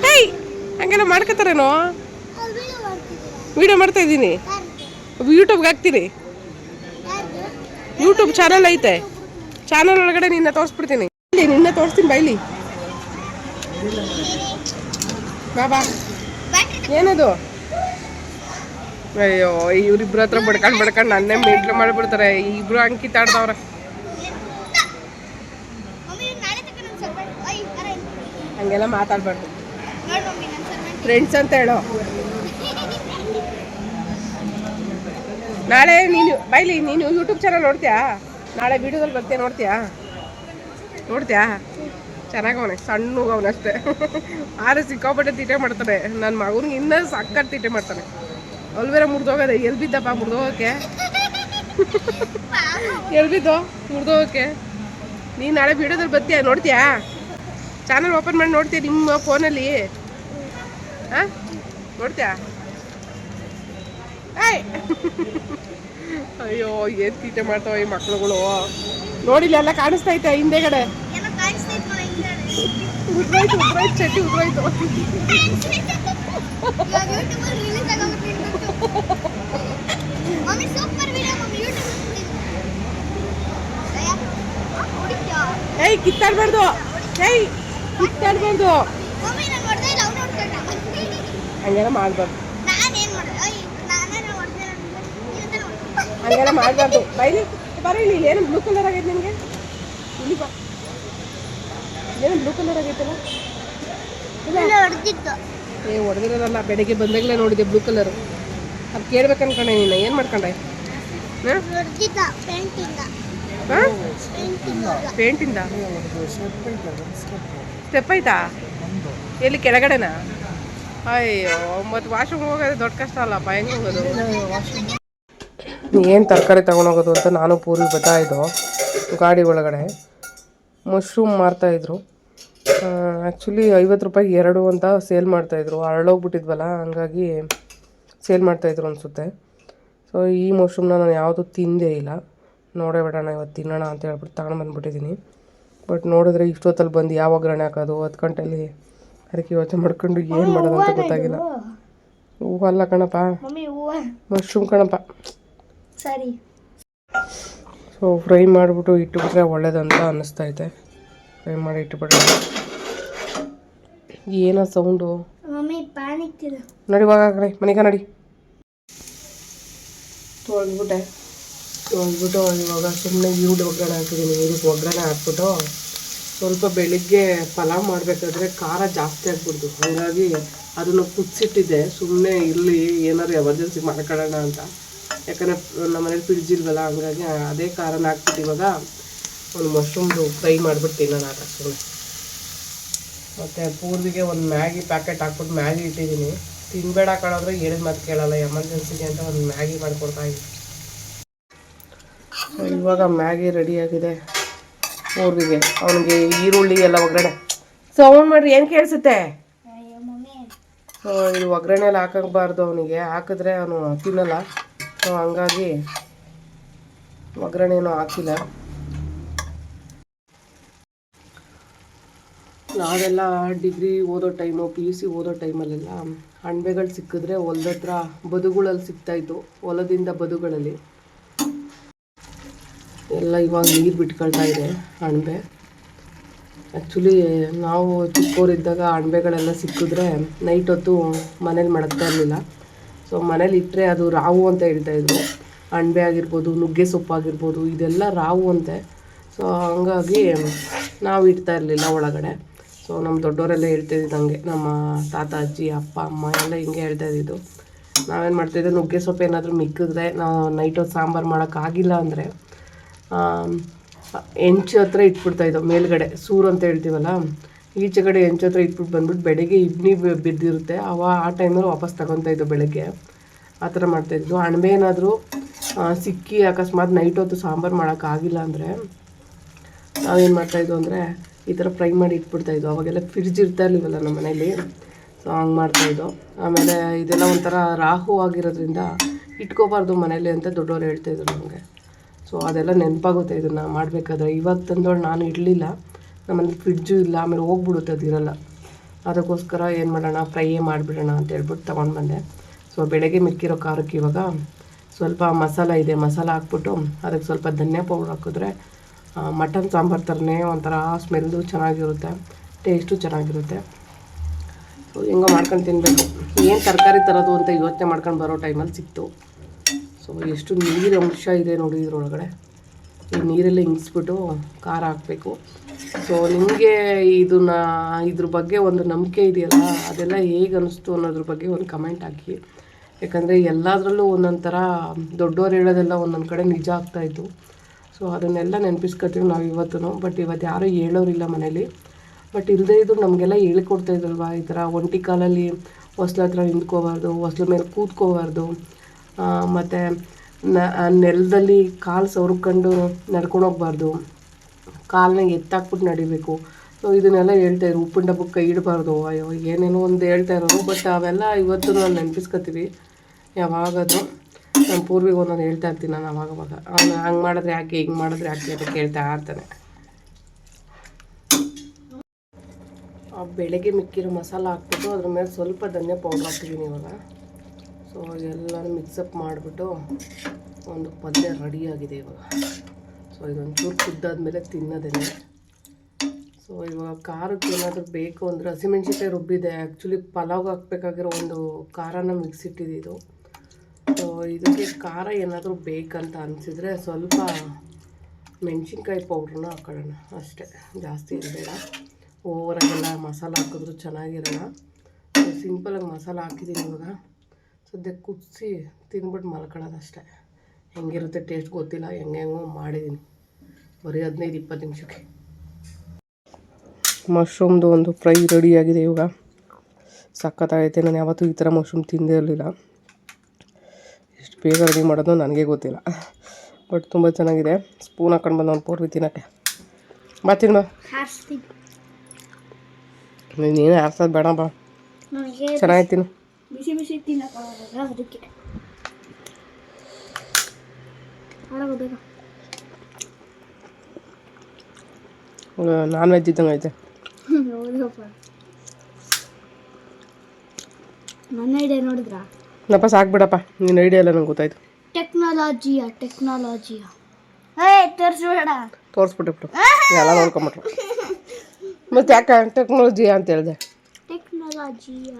ಹೇಯ್ ಹಂಗೆಲ್ಲ ಮಾಡ್ಕೋತಾರೇನೋ ವಿಡಿಯೋ ಮಾಡ್ತಾ ಇದ್ದೀನಿ ಯೂಟ್ಯೂಬ್ಗೆ ಹಾಕ್ತೀನಿ ಯೂಟ್ಯೂಬ್ ಚಾನಲ್ ಐತೆ ಚಾನಲ್ ಒಳಗಡೆ ನಿನ್ನ ತೋರಿಸ್ಬಿಡ್ತೀನಿ ಇಲ್ಲಿ ನಿನ್ನ ತೋರಿಸ್ತೀನಿ ಬೈಲಿ ಬಾಬಾ ಏನದು ಅಯ್ಯೋ ಇವ್ರಿಬ್ರ ಹತ್ರ ಬಡ್ಕೊಂಡು ಬಡ್ಕೊಂಡು ನನ್ನೇ ಮೇಟ್ಲು ಮಾಡಿಬಿಡ್ತಾರೆ ಇಬ್ರು ಅಂಕಿತಾಡ್ದವ್ರೆ ಹಂಗೆಲ್ಲ ಮಾತಾಡ್ಬಾರ್ದು. ಫ್ರೆಂಡ್ಸ್ ಅಂತ ಹೇಳೋ. ನಾಳೆ ನೀನು, ಬೈಲಿ, ನೀನು ಯೂಟ್ಯೂಬ್ ಚಾನಲ್ ನೋಡ್ತೀಯಾ? ನಾಳೆ ವೀಡಿಯೋದಲ್ಲಿ ಬರ್ತೀಯ, ನೋಡ್ತೀಯಾ? ನೋಡ್ತೀಯಾ? ಚೆನ್ನಾಗವನೆ ಸಣ್ಣಗವನಷ್ಟೇ ಆದರೆ ಸಿಕ್ಕಾಪಟ್ಟೆ ತೀಟೆ ಮಾಡ್ತಾನೆ. ನನ್ನ ಮಗನಿಗೆ ಇನ್ನೂ ಸಕ್ಕತ್ ತೀಟೆ ಮಾಡ್ತಾನೆ. ಅಲ್ವೇರ ಮುರಿದೋಗದೆ ಎಲ್ಲಿ ಬಿದ್ದಪ್ಪ ಮುರಿದೋಗಕ್ಕೆ? ಎಲ್ಲಿ ಬಿದ್ದೋ, ಮುರಿದೋಗಕ್ಕೆ? ನೀನು ನಾಳೆ ವೀಡಿಯೋದಲ್ಲಿ ಬರ್ತೀಯಾ, ನೋಡ್ತೀಯಾ? ಚಾನಲ್ ಓಪನ್ ಮಾಡಿ ನೋಡ್ತೀಯ ನಿಮ್ಮ ಫೋನಲ್ಲಿ ಹಾಂ? ನೋಡ್ತೀಯಾ? ಅಯ್ಯೋ ಏನು ತೀಟೆ ಮಾಡ್ತಾವ ಈ ಮಕ್ಳುಗಳು? ನೋಡಿಲ್ಲ ಎಲ್ಲ ಕಾಣಿಸ್ತೈತೆ ಹಿಂದೆಗಡೆ. ಉದ್ರೋಯ್ತು ಉದ್ರೋಯ್ತು ಚಟ್ಟಿ ಉದ್ರೋಯ್ತು. ಏಯ್ ಕಿತ್ತಾಡ್ಬಾರ್ದು. ಏಯ್! ಕಿತ್ತಾಡ್ಬಾರ್ದು ಹಂಗೆಲ್ಲ ಮಾಡ್ಬಾರ್ದು. ಹಂಗೆಲ್ಲ ಮಾಡಬಾರ್ದು. ಬೈಲಿ ಬರೀ ಇಲ್ಲಿ ಏನು ಬ್ಲೂ ಕಲರ್ ಆಗೈತೆ ನಿನಗೆ? ಇಲ್ಲಿ ಬಾ. ಏನು ಬ್ಲೂ ಕಲರ್ ಆಗೈತಲ್ಲ? ಏ ಹೊಡೆದಿರೋದಲ್ಲ ಬೆಳಗ್ಗೆ ಬಂದಾಗಲೇ ನೋಡಿದೆ ಬ್ಲೂ ಕಲರ್ ಅದು ಕೇಳ್ಬೇಕು ಅನ್ಕೊಂಡೆ ನೀನು. ಏನು ಮಾಡ್ಕೊಂಡೆ? ಹಾಂ? ಪೇಂಟಿಂದ ಸ್ಟೆಪ್ ಆಯ್ತಾ ಎಲ್ಲಿ ಕೆಳಗಡೆನಾ? ಅಯ್ಯೋ ಮತ್ತು ವಾಶ್ರೂಮ್ ಹೋಗೋದು ದೊಡ್ಡ ಕಷ್ಟ ಅಲ್ಲಪ್ಪ, ಹೆಂಗೆ ಹೋಗೋದು? ಏನು ತರಕಾರಿ ತಗೊಂಡೋಗೋದು ಅಂತ ನಾನು ಪೂರಿ ಬತ್ತಾಯಿದ್ದು ಗಾಡಿ ಒಳಗಡೆ. ಮಶ್ರೂಮ್ ಮಾರ್ತಾಯಿದ್ರು ಆ್ಯಕ್ಚುಲಿ ಐವತ್ತು ರೂಪಾಯಿ ಎರಡು ಅಂತ ಸೇಲ್ ಮಾಡ್ತಾಯಿದ್ರು ಅರಳೋಗ್ಬಿಟ್ಟಿದ್ವಲ್ಲ, ಹಂಗಾಗಿ ಸೇಲ್ ಮಾಡ್ತಾಯಿದ್ರು ಅನಿಸುತ್ತೆ. ಸೊ ಈ ಮಶ್ರೂಮ್ನ ನಾನು ಯಾವುದು ತಿಂದೇ ಇಲ್ಲ. ನೋಡೇ ಬಿಡೋಣ ಇವತ್ತು ತಿನ್ನೋಣ ಅಂತ ಹೇಳ್ಬಿಟ್ಟು ತಗೊಂಡು ಬಂದ್ಬಿಟ್ಟಿದ್ದೀನಿ ಬಟ್ ನೋಡಿದ್ರೆ ಇಷ್ಟೊತ್ತಲ್ಲಿ ಬಂದು ಯಾವ ಒಗ್ಗರಣೆ ಹಾಕೋದು? ಹತ್ತು ಗಂಟೆಲಿ ಅದಕ್ಕೆ ಯೋಚನೆ ಮಾಡ್ಕೊಂಡು ಏನು ಮಾಡೋದು ಅಂತ ಗೊತ್ತಾಗಿಲ್ಲ. ಹೂವಲ್ಲ ಕಣಪ್ಪ. ಮಮ್ಮಿ ಹೂವ. ಮಶ್ರೂಮ್ ಕಣಪ್ಪ. ಸರಿ. ಸೊ ಫ್ರೈ ಮಾಡಿಬಿಟ್ಟು ಇಟ್ಟುಬಿಟ್ರೆ ಒಳ್ಳೇದಂತ ಅನ್ನಿಸ್ತೈತೆ. ಫ್ರೈ ಮಾಡಿ ಇಟ್ಟುಬಿಟ್ರೆ. ಏನೋ ಸೌಂಡು. ನಡಿ ಇವಾಗ ಮನೆಗೆ ನಡಿ. ತೊಳೆದ್ಬಿಟ್ಟೆ. ತೊಳೆದ್ಬಿಟ್ಟು ಇವಾಗ ಸುಮ್ಮನೆ ಈರುಳ್ಳಿ ಒಗ್ಗರಣೆ ಹಾಕಿದ್ದೀನಿ ಇದಕ್ಕೆ ಒಗ್ಗರಣೆ ಹಾಕ್ಬಿಟ್ಟು ಸ್ವಲ್ಪ ಬೆಳಿಗ್ಗೆ ಪಲಾವ್ ಮಾಡಬೇಕಾದ್ರೆ ಖಾರ ಜಾಸ್ತಿ ಆಗ್ಬಿಡ್ತು. ಹಾಗಾಗಿ ಅದನ್ನು ಕುದಿಸಿಟ್ಟಿದ್ದೆ. ಸುಮ್ಮನೆ ಇಲ್ಲಿ ಏನಾದ್ರು ಎಮರ್ಜೆನ್ಸಿ ಮಾಡ್ಕೊಳ್ಳೋಣ ಅಂತ. ಯಾಕಂದರೆ ನಮ್ಮ ಮನೇಲಿ ಫ್ರಿಡ್ಜ್ ಇಲ್ವಲ್ಲ, ಹಂಗಾಗಿ ಅದೇ ಖಾರನ ಹಾಕ್ಬಿಟ್ಟು ಇವಾಗ ಒಂದು ಮಶ್ರೂಮ್ದು ಫ್ರೈ ಮಾಡಿಬಿಟ್ಟು ತಿನ್ನೋಣ ಅಂತ ಸುಮ್ಮನೆ ಮತ್ತು ಪೂರ್ವಿಗೆ ಒಂದು ಮ್ಯಾಗಿ ಪ್ಯಾಕೆಟ್ ಹಾಕ್ಬಿಟ್ಟು ಮ್ಯಾಗಿ ಇಟ್ಟಿದ್ದೀನಿ. ತಿನ್ಬೇಡ ಕಳೋದ್ರೆ ಹೇಳಿದ ಮಾತು ಕೇಳಲ್ಲ, ಎಮರ್ಜೆನ್ಸಿಗೆ ಅಂತ ಒಂದು ಮ್ಯಾಗಿ ಮಾಡಿಕೊಡ್ತಾ ಇದ್ದೀನಿ. ಇವಾಗ ಮ್ಯಾಗಿ ರೆಡಿಯಾಗಿದೆ ಊರಿಗೆ ಅವನಿಗೆ ಈರುಳ್ಳಿ ಎಲ್ಲ ಒಗ್ಗರಣೆ. ಸೌಂಡ್ ಮಾಡ್ರಿ ಏನು ಕೇಳಿಸುತ್ತೆ? ಇದು ಒಗ್ಗರಣೆ ಎಲ್ಲ ಹಾಕಬಾರ್ದು ಅವನಿಗೆ. ಹಾಕಿದ್ರೆ ಅವನು ತಿನ್ನಲ್ಲ. ಸೊ ಹಂಗಾಗಿ ಒಗ್ಗರಣೆ ಏನೂ ಹಾಕಿಲ್ಲ. ನಾವೆಲ್ಲ ಡಿಗ್ರಿ ಓದೋ ಟೈಮು, ಪಿ ಯು ಸಿ ಓದೋ ಟೈಮಲ್ಲೆಲ್ಲ ಅಣಬೆಗಳು ಸಿಕ್ಕಿದ್ರೆ ಹೊಲದ ಹತ್ರ ಬದುಗಳಲ್ಲಿ ಸಿಗ್ತಾಯಿತ್ತು ಹೊಲದಿಂದ ಬದುಗಳಲ್ಲಿ. ಎಲ್ಲ ಇವಾಗ ನೀರು ಬಿಟ್ಕೊಳ್ತಾ ಇದೆ ಅಣಬೆ ಆ್ಯಕ್ಚುಲಿ ನಾವು ಚಿಕ್ಕವರಿದ್ದಾಗ ಅಣಬೆಗಳೆಲ್ಲ ಸಿಕ್ಕಿದ್ರೆ ನೈಟ್ ಹೊತ್ತು ಮನೇಲಿ ಮಡಗ್ತಾ ಇರಲಿಲ್ಲ. ಸೊ ಮನೇಲಿ ಇಟ್ಟರೆ ಅದು ರಾವು ಅಂತ ಹೇಳ್ತಾ ಇದ್ರು. ಅಣಬೆ ಆಗಿರ್ಬೋದು, ನುಗ್ಗೆ ಸೊಪ್ಪು ಆಗಿರ್ಬೋದು, ಇದೆಲ್ಲ ರಾವು ಅಂತೆ. ಸೊ ಹಂಗಾಗಿ ನಾವು ಇಡ್ತಾ ಇರಲಿಲ್ಲ ಒಳಗಡೆ. ಸೊ ನಮ್ಮ ದೊಡ್ಡವರೆಲ್ಲ ಹೇಳ್ತಿದ್ದು ಹಂಗೆ ನಮ್ಮ ತಾತ, ಅಜ್ಜಿ, ಅಪ್ಪ, ಅಮ್ಮ ಎಲ್ಲ ಹಿಂಗೆ ಹೇಳ್ತಾ ಇದ್ದಿದ್ದು ನಾವೇನು ಮಾಡ್ತಾಯಿದ್ದೆ ನುಗ್ಗೆ ಸೊಪ್ಪು ಏನಾದರೂ ಮಿಕ್ಕಿದ್ರೆ ನಾವು ನೈಟ್ ಹೊತ್ತು ಸಾಂಬಾರು ಮಾಡೋಕ್ಕಾಗಿಲ್ಲ ಅಂದರೆ ಹೆಂಚು ಹತ್ರ ಇಟ್ಬಿಡ್ತಾ ಇದ್ದೋ ಮೇಲ್ಗಡೆ, ಸೂರು ಅಂತ ಹೇಳ್ತೀವಲ್ಲ? ಈಚೆ ಕಡೆ ಹೆಂಚು ಹತ್ರ ಇಟ್ಬಿಟ್ಟು ಬಂದ್ಬಿಟ್ಟು ಬೆಳಗ್ಗೆ ಇಬ್ನಿ ಬಿದ್ದಿರುತ್ತೆ. ಅವ ಆ ಟೈಮಲ್ಲಿ ವಾಪಸ್ ತಗೊತಾ ಇದ್ದೋ ಬೆಳಗ್ಗೆ. ಆ ಥರ ಮಾಡ್ತಾಯಿದ್ವು ಅಣಬೆ ಏನಾದರೂ ಸಿಕ್ಕಿ ಅಕಸ್ಮಾತ್ ನೈಟ್ ಹೊತ್ತು ಸಾಂಬಾರು ಮಾಡೋಕ್ಕಾಗಿಲ್ಲ ಅಂದರೆ, ನಾವೇನು ಮಾಡ್ತಾಯಿದ್ವು ಅಂದರೆ, ಈ ಥರ ಫ್ರೈ ಮಾಡಿ ಇಟ್ಬಿಡ್ತಾ ಇದ್ವು. ಅವಾಗೆಲ್ಲ ಫ್ರಿಜ್ ಇರ್ತಾ ಇರಲಿವಲ್ಲ ನಮ್ಮ ಮನೇಲಿ. ಸೊ ಹಂಗೆ ಮಾಡ್ತಾಯಿದ್ದೋ ಆಮೇಲೆ ಇದೆಲ್ಲ ಒಂಥರ ರಾಹು ಆಗಿರೋದ್ರಿಂದ ಇಟ್ಕೋಬಾರ್ದು ಮನೇಲಿ ಅಂತ ದೊಡ್ಡವರು ಹೇಳ್ತಾಯಿದ್ರು ನಮಗೆ. ಸೊ ಅದೆಲ್ಲ ನೆನಪಾಗುತ್ತೆ ಇದನ್ನು ಮಾಡಬೇಕಾದ್ರೆ. ಇವಾಗ ತಂದೋಳು ನಾನು ಇಡಲಿಲ್ಲ ನಮ್ಮಲ್ಲಿ ಫ್ರಿಡ್ಜು ಇಲ್ಲ, ಆಮೇಲೆ ಹೋಗ್ಬಿಡುತ್ತೆ ಅದಿರಲ್ಲ ಅದಕ್ಕೋಸ್ಕರ ಏನು ಮಾಡೋಣ ಫ್ರೈಯೇ ಮಾಡಿಬಿಡೋಣ ಅಂತ ಹೇಳ್ಬಿಟ್ಟು ತೊಗೊಂಡು ಬಂದೆ. ಸೊ ಬೆಳಗ್ಗೆ ಮಿಕ್ಕಿರೋ ಖಾರಕ್ಕೆ ಇವಾಗ ಸ್ವಲ್ಪ ಮಸಾಲ ಇದೆ. ಮಸಾಲ ಹಾಕ್ಬಿಟ್ಟು ಅದಕ್ಕೆ ಸ್ವಲ್ಪ ಧನಿಯಾ ಪೌಡ್ರ್ ಹಾಕಿದ್ರೆ ಮಟನ್ ಸಾಂಬಾರು ಥರನೇ ಒಂಥರ ಸ್ಮೆಲ್ಲು ಚೆನ್ನಾಗಿರುತ್ತೆ, ಟೇಸ್ಟು ಚೆನ್ನಾಗಿರುತ್ತೆ. ಸೊ ಹೆಂಗೋ ಮಾಡ್ಕೊಂಡು ತಿನ್ನಬೇಕು ಏನು ತರಕಾರಿ ತರೋದು ಅಂತ ಯೋಚನೆ ಮಾಡ್ಕೊಂಡು ಬರೋ ಟೈಮಲ್ಲಿ ಸಿಕ್ತು. ಎಷ್ಟು ನೀರಿನ ಅಂಶ ಇದೆ ನೋಡಿ ಇದರೊಳಗಡೆ. ಈ ನೀರೆಲ್ಲ ಹಿಂಗಿಸ್ಬಿಟ್ಟು ಖಾರ ಹಾಕಬೇಕು. ಸೊ ನಿಮಗೆ ಇದನ್ನ, ಇದ್ರ ಬಗ್ಗೆ ಒಂದು ನಂಬಿಕೆ ಇದೆಯಲ್ಲ, ಅದೆಲ್ಲ ಹೇಗೆ ಅನ್ನಿಸ್ತು ಅನ್ನೋದ್ರ ಬಗ್ಗೆ ಒಂದು ಕಮೆಂಟ್ ಹಾಕಿ. ಯಾಕಂದರೆ ಎಲ್ಲದರಲ್ಲೂ ಒಂದೊಂದು ಥರ ದೊಡ್ಡವ್ರು ಹೇಳೋದೆಲ್ಲ ಒಂದೊಂದು ಕಡೆ ನಿಜ ಆಗ್ತಾಯಿತ್ತು ಸೊ ಅದನ್ನೆಲ್ಲ ನೆನಪಿಸ್ಕೊತೀವಿ ನಾವು ಇವತ್ತು ಬಟ್ ಇವತ್ತು ಯಾರೂ ಹೇಳೋರಿಲ್ಲ ಮನೇಲಿ. ಬಟ್ ಇಲ್ಲದೇ ಇದ್ರು ನಮಗೆಲ್ಲ ಹೇಳ್ಕೊಡ್ತಾ ಇದ್ರಲ್ವ, ಈ ಥರ ಒಂಟಿ ಕಾಲಲ್ಲಿ ಹೊಸ್ಲ ಹತ್ರ ನಿಂತ್ಕೋಬಾರ್ದು, ಹೊಸ್ಲ ಮೇಲೆ ಕೂತ್ಕೋಬಾರ್ದು. ಮತ್ತು ನೆಲದಲ್ಲಿ ಕಾಲು ಸವರ್ಕೊಂಡು ನಡ್ಕೊಂಡು ಹೋಗ್ಬಾರ್ದು. ಕಾಲನ್ನ ಎತ್ತಾಕ್ಬಿಟ್ಟು ನಡಿಬೇಕು. ಸೊ ಇದನ್ನೆಲ್ಲ ಹೇಳ್ತಾ ಇದ್ರು. ಉಪ್ಪಿನ ಡಬ್ಬಕ್ಕೆ ಕೈ ಇಡಬಾರ್ದು. ಅಯ್ಯೋ, ಏನೇನೋ ಒಂದು ಹೇಳ್ತಾ ಇರೋರು ಬಟ್ ಅವೆಲ್ಲ ಇವತ್ತು ನಾನು ನೆನಪಿಸ್ಕೊತೀವಿ. ಯಾವಾಗಾದರೂ ನಮ್ಮ ಪೂರ್ವಿಗೆ ಒಂದೊಂದು ಹೇಳ್ತಾ ಇರ್ತೀನಿ ನಾನು ಅವಾಗವಾಗ ಅವನು ಹಂಗೆ ಮಾಡಿದ್ರೆ ಯಾಕೆ, ಹಿಂಗೆ ಮಾಡಿದ್ರೆ ಯಾಕೆ ಅಂತ ಕೇಳ್ತಾ ಇರ್ತಾನೆ. ಬೆಳಗ್ಗೆ ಮಿಕ್ಕಿರೋ ಮಸಾಲ ಹಾಕ್ಬಿಟ್ಟು ಅದ್ರ ಮೇಲೆ ಸ್ವಲ್ಪ ಧನ್ಯ ಪೌಡ್ರ್ ಹಾಕ್ತೀನಿ ಇವಾಗ. ಸೊ ಎಲ್ಲನೂ ಮಿಕ್ಸಪ್ ಮಾಡಿಬಿಟ್ಟು ಒಂದು ಪಲ್ಯ ರೆಡಿಯಾಗಿದೆ ಇವಾಗ. ಸೊ ಇದೊಂದು ಚೂರು ಕುದ್ದಾದ್ಮೇಲೆ ತಿನ್ನೋದೇನೆ. ಸೊ ಇವಾಗ ಖಾರಕ್ಕೆ ಏನಾದರೂ ಬೇಕು ಅಂದರೆ ಹಸಿಮೆಣ್ಸಿನ್ಕಾಯಿ ರುಬ್ಬಿದೆ. ಆ್ಯಕ್ಚುಲಿ ಪಲಾವ್ಗೆ ಹಾಕ್ಬೇಕಾಗಿರೋ ಒಂದು ಖಾರನ ಮಿಕ್ಸ್ ಇಟ್ಟಿದ್ದು ಸೊ ಇದಕ್ಕೆ ಖಾರ ಏನಾದರೂ ಬೇಕಂತ ಅನಿಸಿದರೆ ಸ್ವಲ್ಪ ಮೆಣಸಿನ್ಕಾಯಿ ಪೌಡ್ರನ್ನ ಹಾಕೊಳ್ಳೋಣ. ಅಷ್ಟೇ. ಜಾಸ್ತಿ ಇರಬೇಡ. ಓವರಾಗೆಲ್ಲ ಮಸಾಲ ಹಾಕಿದ್ರು ಚೆನ್ನಾಗಿರೋಣ ಸಿಂಪಲಾಗಿ ಮಸಾಲ ಹಾಕಿದ್ದೀನಿ ಇವಾಗ. ಸದ್ಯಕ್ಕೆ ಕುದಿಸಿ ತಿಂದ್ಬಿಟ್ಟು ಮಲ್ಕೊಳ್ಳೋದು ಅಷ್ಟೇ. ಹೆಂಗಿರುತ್ತೆ ಟೇಸ್ಟ್ ಗೊತ್ತಿಲ್ಲ ಹೆಂಗೆ ಹೆಂಗೋ ಮಾಡಿದ್ದೀನಿ ಬರೀ ಹದಿನೈದು ಇಪ್ಪತ್ತು ನಿಮಿಷಕ್ಕೆ. ಮಶ್ರೂಮ್ದು ಒಂದು ಫ್ರೈ ರೆಡಿಯಾಗಿದೆ ಇವಾಗ. ಸಖತ್ತಾಗೈತೆ ನಾನು ಯಾವತ್ತೂ ಈ ಥರ ಮಶ್ರೂಮ್ ತಿಂದೇ ಇರಲಿಲ್ಲ. ಎಷ್ಟು ಬೇಗ ರೆಡಿ ಮಾಡೋದು ನನಗೆ ಗೊತ್ತಿಲ್ಲ. ಬಟ್ ತುಂಬ ಚೆನ್ನಾಗಿದೆ. ಸ್ಪೂನ್ ಹಾಕೊಂಡು ಬಂದು ಒಂದು ಪೌಡ್ರಿ ತಿನ್ನೋಕ್ಕೆ. ಬಾ ತಿನ್ನು. ನೀನು ಆರ್ಸೋದು ಬೇಡ ಬಾ. ನನಗೆ ಚೆನ್ನಾಗಿ ತಿನ್ನು. ಬಿಸಿ ಬಿಸಿ ತಿನ್ನಕ್ಕಾಗಲ್ಲ ಅದಕ್ಕೆ ಹಾಳಾಗೋಬೇಕು ನಾನ್ ವೆಜ್ ಇದ್ದಂಗೆ ಐತೆ. ಹೌದಪ್ಪ ನನ್ನ ಐಡಿಯಾ ನೋಡಿದ್ರಾ? ನಪ್ಪ ಸಾಕ್ಬಿಡಪ್ಪ ನಿನ್ನ ಐಡಿಯಾ ಎಲ್ಲ ನಂಗೆ ಗೊತ್ತಾಯ್ತು. ಟೆಕ್ನಾಲಜಿಯ ಟೆಕ್ನಾಲಜಿಯ. ಏ ತೋರಿಸ್ಬೇಡ ತೋರಿಸ್ಬಿಟ್ಟು ಬಿಟ್ಟು ಎಲ್ಲ ನೋಡ್ಕೊಂಬಿಟ್ರು. ಮತ್ತೆ ಯಾಕೆ ಟೆಕ್ನಾಲಜಿ ಅಂತ ಹೇಳಿದೆ? ಟೆಕ್ನಾಲಜಿಯ.